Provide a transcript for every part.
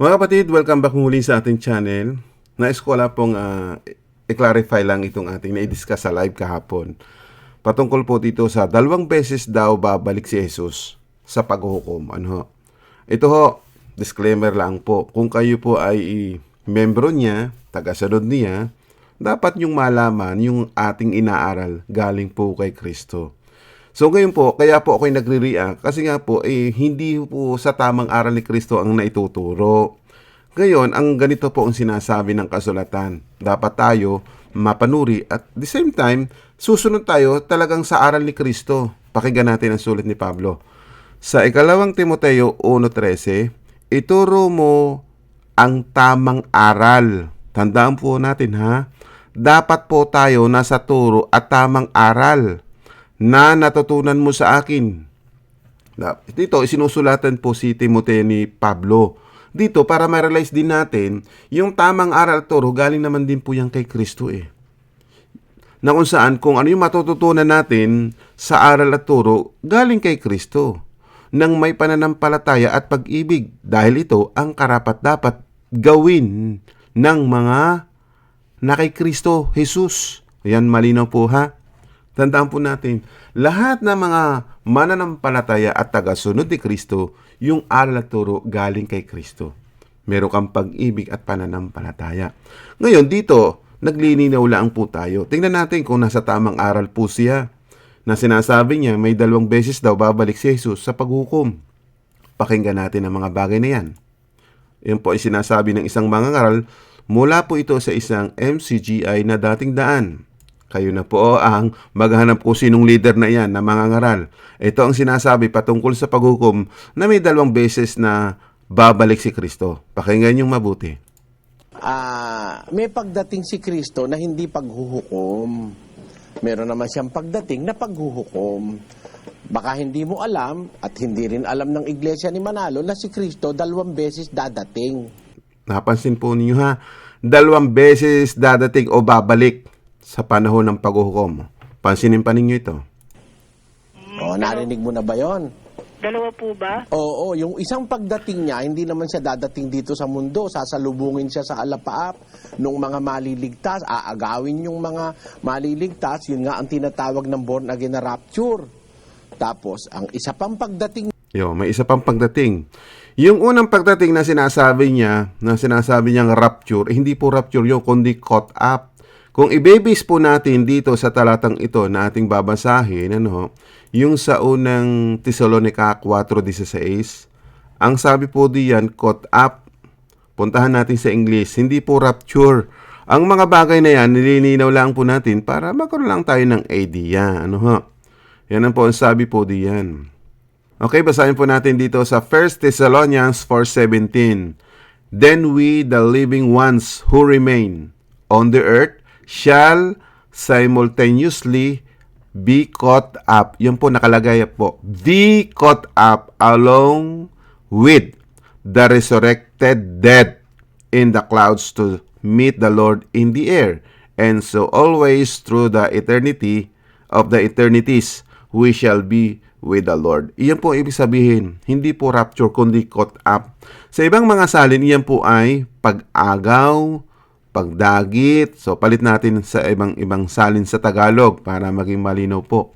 Mga kapatid, welcome back muli sa ating channel. Nais ko lang pong ah, i-clarify lang itong ating na-discuss sa live kahapon. Patungkol po dito sa dalawang beses daw babalik si Jesus sa paghuhukom. Ano ho? Ito ho, disclaimer lang po. Kung kayo po ay membro niya, tagasunod niya, dapat yung malaman yung ating inaaral galing po kay Kristo. So ngayon po, kaya po ako'y nagre-react kasi nga po, eh, hindi po sa tamang aral ni Kristo ang naituturo. Ngayon, ang ganito po ang sinasabi ng kasulatan. Dapat tayo mapanuri at the same time, susunod tayo talagang sa aral ni Kristo. Pakinggan natin ang sulit ni Pablo. Sa ikalawang Timoteo 1.13, ituro mo ang tamang aral. Tandaan po natin ha, dapat po tayo nasa turo at tamang aral na natutunan mo sa akin. Dito, isinusulatan po si Timoteo ni Pablo. Dito, para ma-realize din natin, yung tamang aral at turo, galing naman din po yan kay Kristo eh. Na kung saan, kung ano yung matututunan natin sa aral at turo, galing kay Kristo. Nang may pananampalataya at pag-ibig. Dahil ito ang karapat-dapat gawin ng mga na kay Kristo Jesus. Ayan, malinaw po ha. Tandaan po natin, lahat ng mga mananampalataya at tagasunod ni Kristo, yung aral at turo galing kay Kristo. Meron kang pag-ibig at pananampalataya. Ngayon, dito, naglilinaw lang po tayo. Tingnan natin kung nasa tamang aral po siya. Na sinasabi niya, may dalawang beses daw babalik si Jesus sa paghukom. Pakinggan natin ang mga bagay na yan. Yan po ay sinasabi ng isang mangangaral mula po ito sa isang MCGI na dating daan. Kayo na po ang maghanap kung sinong leader na yan na mangangaral. Ito ang sinasabi patungkol sa paghukom na may dalawang beses na babalik si Kristo. Pakinggan yung mabuti. Ah, may pagdating si Kristo na hindi paghuhukom. Meron naman siyang pagdating na paghuhukom. Baka hindi mo alam at hindi rin alam ng iglesia ni Manalo na si Kristo dalawang beses dadating. Napansin po ninyo ha, dalawang beses dadating o babalik sa panahon ng paghuhukom. Pansinin pa ninyo ito. O, narinig mo na ba yon? Dalawa po ba? Oo, yung isang pagdating niya, hindi naman siya dadating dito sa mundo. Sasalubungin siya sa alapaap nung mga maliligtas, aagawin yung mga maliligtas. Yun nga ang tinatawag ng born again na rapture. Tapos, ang isa pang pagdating Yo, may isa pang pagdating. Yung unang pagdating na sinasabi niya, na sinasabi niyang rapture, eh, hindi po rapture yun, kundi caught up. Kung ibebase po natin dito sa talatang ito na ating babasahin, ano, yung sa unang Thessalonica 4.16, ang sabi po diyan, caught up. Puntahan natin sa English, hindi po rapture. Ang mga bagay na yan, nililinaw lang po natin para magkaroon lang tayo ng idea. Ano ho? Yan ang po ang sabi po diyan. Okay, basahin po natin dito sa 1 Thessalonians 4.17. Then we, the living ones who remain on the earth, shall simultaneously be caught up. Yan po nakalagay po. Be caught up along with the resurrected dead in the clouds to meet the Lord in the air. And so always through the eternity of the eternities, we shall be with the Lord. Iyan po ibig sabihin, hindi po rapture kundi caught up. Sa ibang mga salin, iyan po ay pag-agaw, pagdagit. So palit natin sa ibang ibang salin sa Tagalog para maging malinaw po.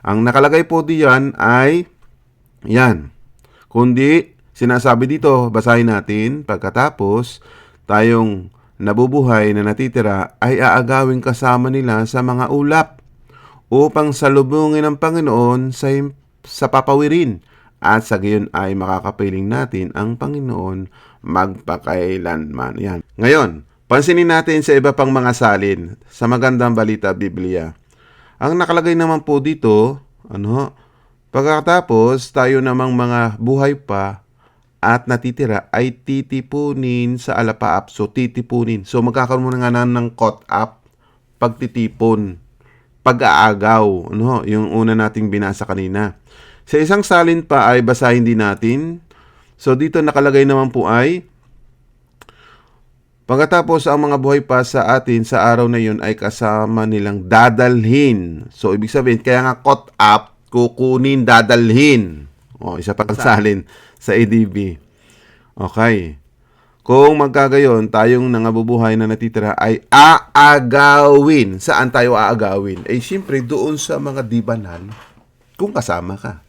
Ang nakalagay po diyan ay yan. Kundi sinasabi dito, basahin natin pagkatapos tayong nabubuhay na natitira ay aagawin kasama nila sa mga ulap upang salubungin ang Panginoon sa, sa papawirin at sa gayon ay makakapiling natin ang Panginoon magpakailanman. Yan. Ngayon, pansinin natin sa iba pang mga salin sa magandang balita Biblia. Ang nakalagay naman po dito, ano, pagkatapos tayo namang mga buhay pa at natitira ay titipunin sa alapaap. So, titipunin. So, magkakaroon muna nga na ng caught up, pagtitipon, pag-aagaw. Ano, yung una nating binasa kanina. Sa isang salin pa ay basahin din natin. So, dito nakalagay naman po ay Pagkatapos ang mga buhay pa sa atin sa araw na yun ay kasama nilang dadalhin. So, ibig sabihin, kaya nga caught up, kukunin, dadalhin. O, isa pang salin sa ADB. Okay. Kung magkagayon, tayong nangabubuhay na natitira ay aagawin. Saan tayo aagawin? Eh, siyempre, doon sa mga di banal, kung kasama ka.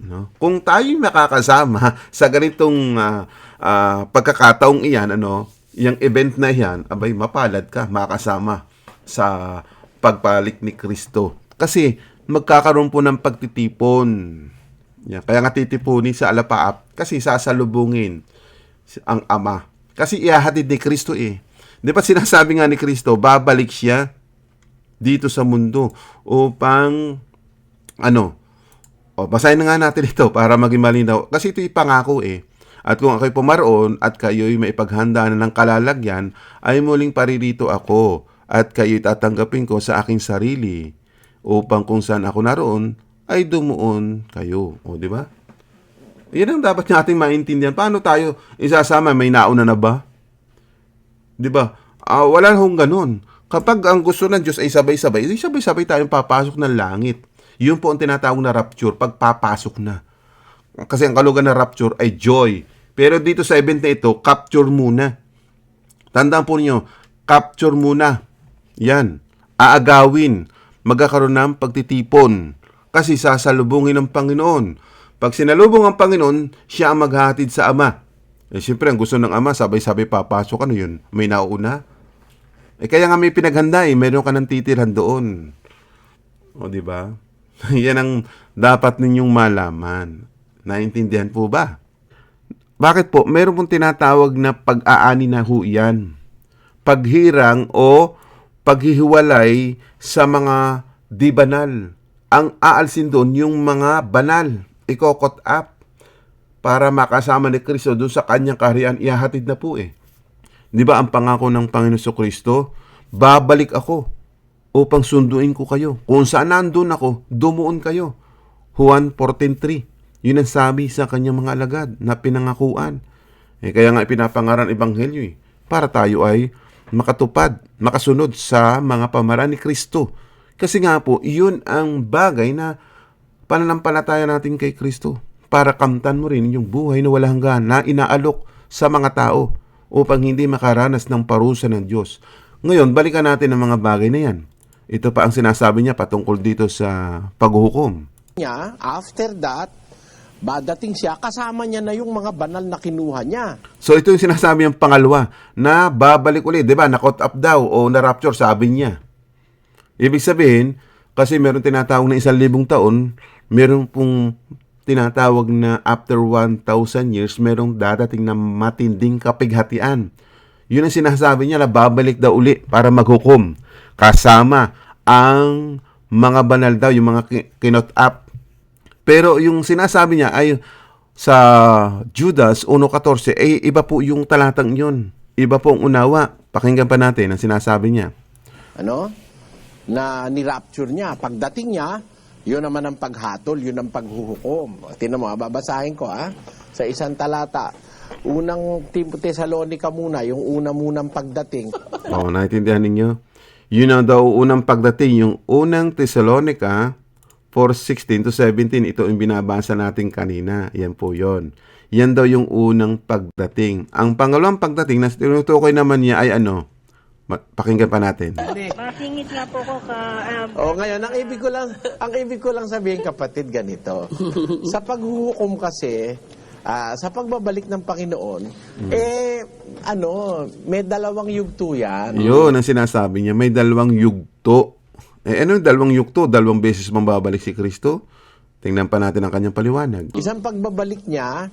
No? Kung tayo makakasama sa ganitong ah, ah, pagkakataong iyan, ano, yung event na iyan, abay, mapalad ka, makakasama sa pagpalik ni Kristo. Kasi magkakaroon po ng pagtitipon. Yan. Kaya nga titipunin sa alapaap kasi sasalubungin ang Ama. Kasi ihahatid ni Kristo eh. Di ba sinasabi nga ni Kristo, babalik siya dito sa mundo upang ano, o, basahin na nga natin ito para maging malinaw. Kasi ito ipangako eh. At kung ako'y pumaroon at kayo'y maipaghanda na ng kalalagyan, ay muling paririto ako at kayo'y tatanggapin ko sa aking sarili upang kung saan ako naroon, ay dumuon kayo. O, di ba? Yan ang dapat nating maintindihan. Paano tayo isasama? May nauna na ba? Di ba? Ah, wala hong ganun. Kapag ang gusto ng Diyos ay sabay-sabay, ay sabay-sabay tayong papasok ng langit. Yun po ang tinatawag na rapture, pagpapasok na. Kasi ang kalugan ng rapture ay joy. Pero dito sa event na ito, capture muna. Tandaan po niyo, capture muna. Yan. Aagawin. Magkakaroon ng pagtitipon. Kasi sasalubungin ng Panginoon. Pag sinalubong ang Panginoon, siya ang maghahatid sa Ama. Eh, siyempre, ang gusto ng Ama, sabay-sabay papasok. Ano yun? May nauna? Eh, kaya nga may pinaghanda eh. Meron ka ng titirhan doon. O, di ba? Yan ang dapat ninyong malaman. Naintindihan po ba? Bakit po? Meron pong tinatawag na pag-aani na ho yan. Paghirang o paghihiwalay sa mga di banal. Ang aalsin doon yung mga banal. Ikokot up para makasama ni Kristo doon sa kanyang kaharian. Ihahatid na po eh. Di ba ang pangako ng Panginoon sa Kristo? Babalik ako upang sunduin ko kayo. Kung saan nandun ako, dumuon kayo. Juan 14.3 Yun ang sabi sa kanyang mga alagad na pinangakuan. Eh, kaya nga ipinapangaran ebanghelyo eh, para tayo ay makatupad, makasunod sa mga pamaraan ni Kristo. Kasi nga po, iyon ang bagay na pananampalataya natin kay Kristo para kamtan mo rin yung buhay na walang hanggan na inaalok sa mga tao upang hindi makaranas ng parusa ng Diyos. Ngayon, balikan natin ang mga bagay na yan. Ito pa ang sinasabi niya patungkol dito sa paghuhukom. after that, badating siya, kasama niya na yung mga banal na kinuha niya. So ito yung sinasabi ng pangalawa na babalik ulit, 'di ba? Na-caught up daw o na-rapture sabi niya. Ibig sabihin, kasi meron tinatawag na isang libong taon, meron pong tinatawag na after 1,000 years, merong dadating na matinding kapighatian. Yun ang sinasabi niya na babalik daw uli para maghukom. Kasama ang mga banal daw, yung mga ki- kinot up. Pero yung sinasabi niya ay sa Judas 1.14, eh iba po yung talatang yun. Iba po ang unawa. Pakinggan pa natin ang sinasabi niya. Ano? Na ni-rapture niya. Pagdating niya, yun naman ang paghatol, yun ang paghuhukom. Tinan mo, ah, babasahin ko ah. Sa isang talata, unang Thessalonica muna, yung una munang pagdating. Oo, naintindihan ninyo? Yun ang daw unang pagdating, yung unang Thessalonica 4.16 to 17, ito yung binabasa natin kanina. Yan po yon. Yan daw yung unang pagdating. Ang pangalawang pagdating na tinutukoy naman niya ay ano? Pakinggan pa natin. Masingit nga po ko ka... ah, O ngayon, ang ibig ko lang, ang ibig ko lang sabihin kapatid ganito. sa paghuhukom kasi, ah, sa pagbabalik ng Panginoon, eh ano, may dalawang yugto yan. Yun ang sinasabi niya. May dalawang yugto. Eh, ano yung dalawang yugto? Dalawang beses bang babalik si Kristo? Tingnan pa natin ang kanyang paliwanag. Isang pagbabalik niya,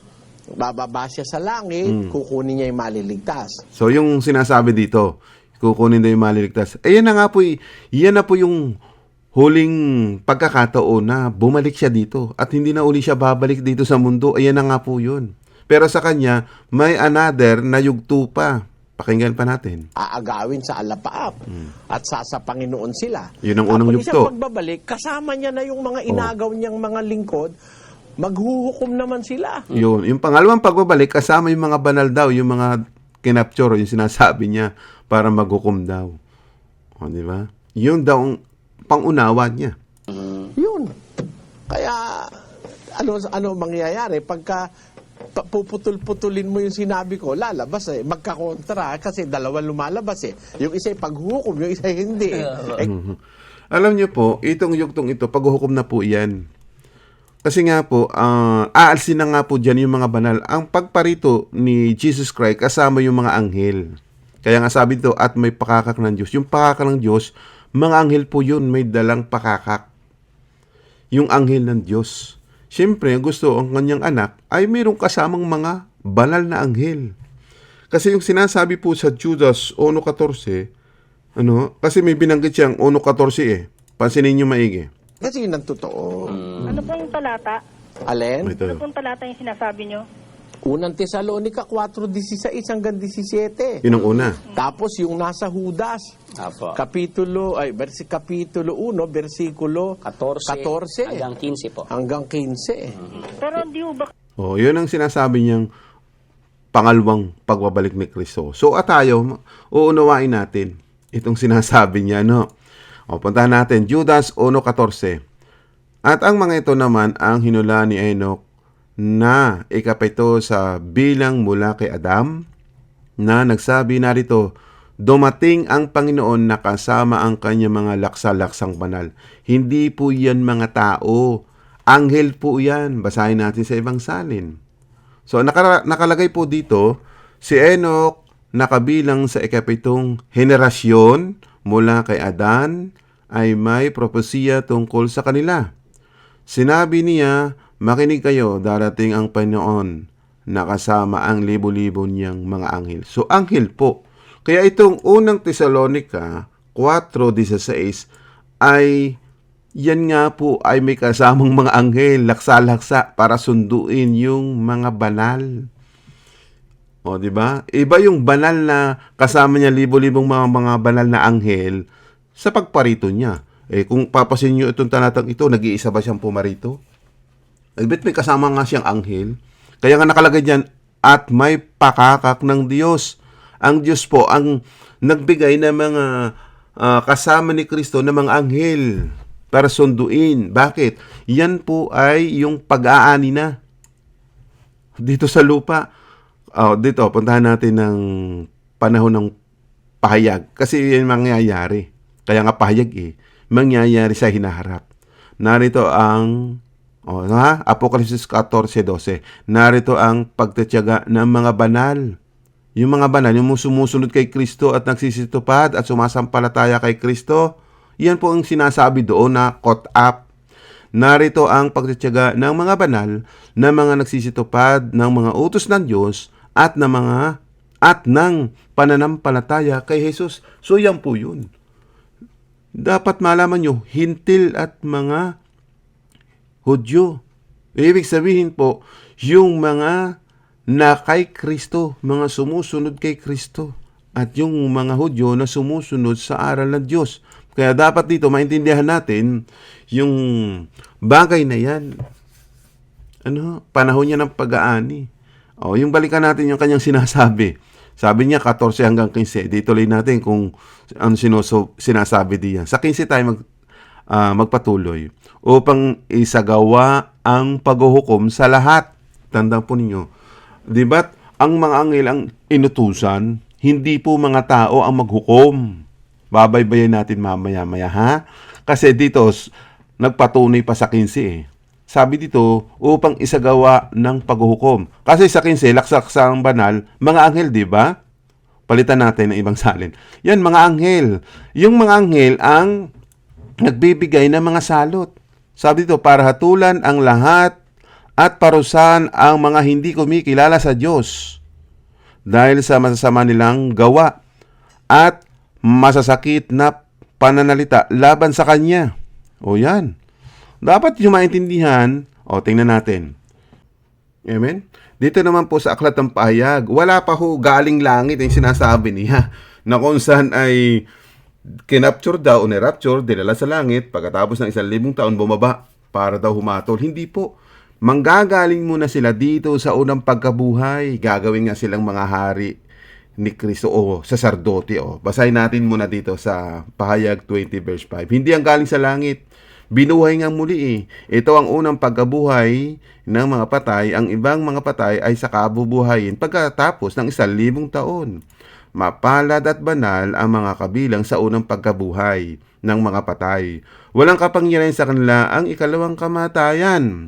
bababa siya sa langit, kukunin niya yung maliligtas. So, yung sinasabi dito, kukunin na yung maliligtas. Eh, yan na nga po, eh. yan na po yung huling pagkakataon na bumalik siya dito at hindi na uli siya babalik dito sa mundo. Ayan na nga po yun. Pero sa kanya, may another na yugto pa. Pakinggan pa natin. Aagawin sa alapaap at sa, sa Panginoon sila. Yun ang unang yugto. isang pagbabalik, kasama niya na yung mga inagaw niyang mga lingkod, maghuhukom naman sila. Yun. Yung pangalawang pagbabalik, kasama yung mga banal daw, yung mga kinapture, yung sinasabi niya para maghukom daw. O, di ba? Yun daw ang pangunawa niya. Yun. Kaya, ano ano mangyayari pagka pa- puputol-putulin mo yung sinabi ko, lalabas eh. Magkakontra kasi dalawa lumalabas eh. Yung isa ay paghukom, yung isa hindi eh. Eh, Alam niyo po, itong yuktong ito, paghuhukom na po yan. Kasi nga po, ah, aalsin na nga po dyan yung mga banal. Ang pagparito ni Jesus Christ kasama yung mga anghel. Kaya nga sabi dito, at may pakakak ng Diyos. Yung pakakak ng Diyos, mga anghel po yun, may dalang pakakak. Yung anghel ng Diyos. Siyempre, ang gusto ang kanyang anak ay mayroong kasamang mga banal na anghel. Kasi yung sinasabi po sa Judas 1.14, ano, kasi may binanggit siyang 1.14 eh. Pansinin niyo maigi. kasi yun ang totoo. Ano po yung talata? Alin? Ito. Ano pong talata yung sinasabi nyo? Unang Tesalonica 4.16 hanggang 17. Yun ang una. Tapos yung nasa Judas, Apo. kapitulo, ay, versi, kapitulo 1, versikulo 14, 14 hanggang 15 po. hanggang 15. Pero di ho ba Oh, yun ang sinasabi niyang pangalawang pagbabalik ni Kristo. So at tayo, uunawain natin itong sinasabi niya, no? O, puntahan natin, Judas 1.14. At ang mga ito naman ang hinula ni Enoch na ikapito sa bilang mula kay Adam na nagsabi narito, dumating ang Panginoon na kasama ang kanyang mga laksa-laksang banal. Hindi po yan mga tao. Anghel po yan. Basahin natin sa ibang salin. So naka, nakalagay po dito, si Enoch nakabilang sa ikapitong henerasyon mula kay Adan ay may propesiya tungkol sa kanila. Sinabi niya, makinig kayo, darating ang Panginoon na kasama ang libo-libo niyang mga anghel. So, anghel po. Kaya itong unang Tesalonica 4.16 ay yan nga po ay may kasamang mga anghel, laksa-laksa para sunduin yung mga banal. O, di ba? Iba yung banal na kasama niya libo-libong mga mga banal na anghel sa pagparito niya. Eh, kung papasin niyo itong talatang ito, nag-iisa ba siyang pumarito? Bet may kasama nga siyang anghel. Kaya nga nakalagay diyan, at may pakakak ng Diyos. Ang Diyos po ang nagbigay ng mga ah, kasama ni Kristo ng mga anghel para sunduin. Bakit? Yan po ay yung pag-aani na dito sa lupa. Oh, dito, puntahan natin ng panahon ng pahayag. Kasi yan mangyayari. Kaya nga pahayag eh. Mangyayari sa hinaharap. Narito ang oh, ha? Apokalipsis 14.12. Narito ang pagtatyaga ng mga banal. Yung mga banal, yung sumusunod kay Kristo at nagsisitupad at sumasampalataya kay Kristo, yan po ang sinasabi doon na caught up Narito ang pagtityaga ng mga banal na mga nagsisitupad ng mga utos ng Diyos at ng mga at ng pananampalataya kay Jesus. So yan po yun. Dapat malaman nyo, hintil at mga Hudyo. Ibig sabihin po, yung mga na kay Kristo, mga sumusunod kay Kristo. At yung mga Hudyo na sumusunod sa aral ng Diyos. Kaya dapat dito maintindihan natin yung bagay na yan. Ano, panahon niya ng pag-aani. O, yung balikan natin yung kanyang sinasabi. Sabi niya 14 hanggang 15. Di tuloy natin kung ano sinuso, sinasabi diyan. Sa 15 tayo mag, ah, magpatuloy upang isagawa ang paghuhukom sa lahat. Tandaan po ninyo. Di ba't ang mga anghel ang inutusan, hindi po mga tao ang maghukom. Babaybayin natin mamaya-maya, ha? Kasi dito, nagpatunay pa sa 15 eh. Sabi dito, upang isagawa ng paghuhukom. Kasi sa 15, laksaksang banal, mga anghel, di ba? Palitan natin ng ibang salin. Yan, mga anghel. Yung mga anghel ang nagbibigay ng mga salot. Sabi dito, para hatulan ang lahat at parusahan ang mga hindi kumikilala sa Diyos dahil sa masasama nilang gawa at masasakit na pananalita laban sa Kanya. O yan. Dapat yung maintindihan, o tingnan natin. Amen? Dito naman po sa Aklat ng Pahayag, wala pa ho galing langit yung sinasabi niya na kung saan ay kinapture daw o ni-rapture, dinala sa langit, pagkatapos ng isang libong taon bumaba para daw humatol. Hindi po. Manggagaling muna sila dito sa unang pagkabuhay. Gagawin nga silang mga hari ni Kristo o saserdote. O. Basahin natin muna dito sa Pahayag 20 verse 5. Hindi ang galing sa langit. Binuhay nga muli eh. Ito ang unang pagkabuhay ng mga patay. Ang ibang mga patay ay sa kabubuhayin pagkatapos ng isang libong taon. Mapalad at banal ang mga kabilang sa unang pagkabuhay ng mga patay. Walang kapangyarihan sa kanila ang ikalawang kamatayan.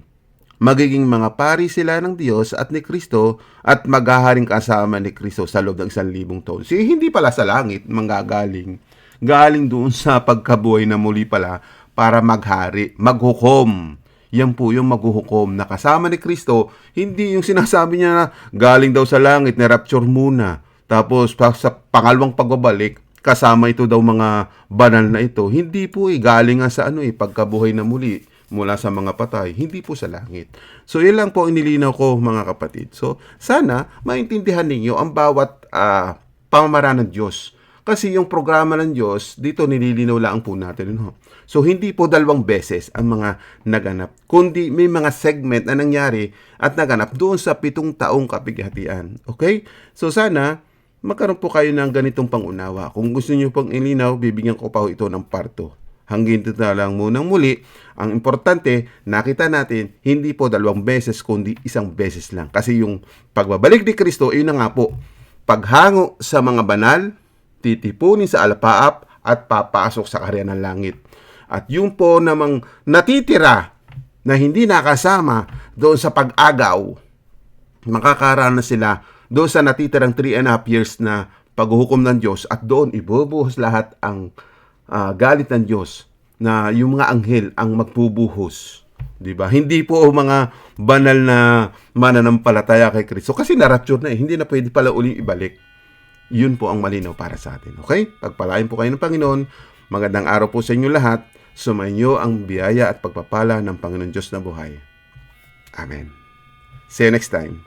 Magiging mga pari sila ng Diyos at ni Kristo at maghaharing kasama ni Kristo sa loob ng isang libong taon. Si hindi pala sa langit manggagaling. Galing doon sa pagkabuhay na muli pala para maghari, maghukom. Yan po yung maghuhukom na kasama ni Kristo, hindi yung sinasabi niya na galing daw sa langit, na rapture muna. Tapos sa pangalawang pagbabalik, kasama ito daw mga banal na ito. Hindi po eh, galing nga sa ano eh, pagkabuhay na muli mula sa mga patay, hindi po sa langit. So, yun lang po ang inilinaw ko mga kapatid. So, sana maintindihan ninyo ang bawat ah, pamamaraan ng Diyos. Kasi yung programa ng Diyos, dito nililinaw lang po natin. No? So, hindi po dalawang beses ang mga naganap, kundi may mga segment na nangyari at naganap doon sa pitong taong kapighatian. Okay? So, sana magkaroon po kayo ng ganitong pangunawa. Kung gusto niyo pang ilinaw, bibigyan ko pa ito ng parto. Hanggang dito na lang munang muli. Ang importante, nakita natin, hindi po dalawang beses, kundi isang beses lang. Kasi yung pagbabalik ni Kristo, yun na nga po, paghango sa mga banal, titipunin sa alapaap, at papasok sa karya ng langit. At yung po namang natitira na hindi nakasama doon sa pag-agaw, makakaranas sila doon sa natitirang 3 and a half years na paghuhukom ng Diyos at doon ibubuhos lahat ang ah, galit ng Diyos na yung mga anghel ang magbubuhos. 'Di ba? Hindi po mga banal na mananampalataya kay Kristo kasi na-rapture na eh. Hindi na pwede pala uling ibalik. Yun po ang malinaw para sa atin. Okay? Pagpalain po kayo ng Panginoon. Magandang araw po sa inyo lahat. Sumainyo ang biyaya at pagpapala ng Panginoon Diyos na buhay. Amen. See you next time.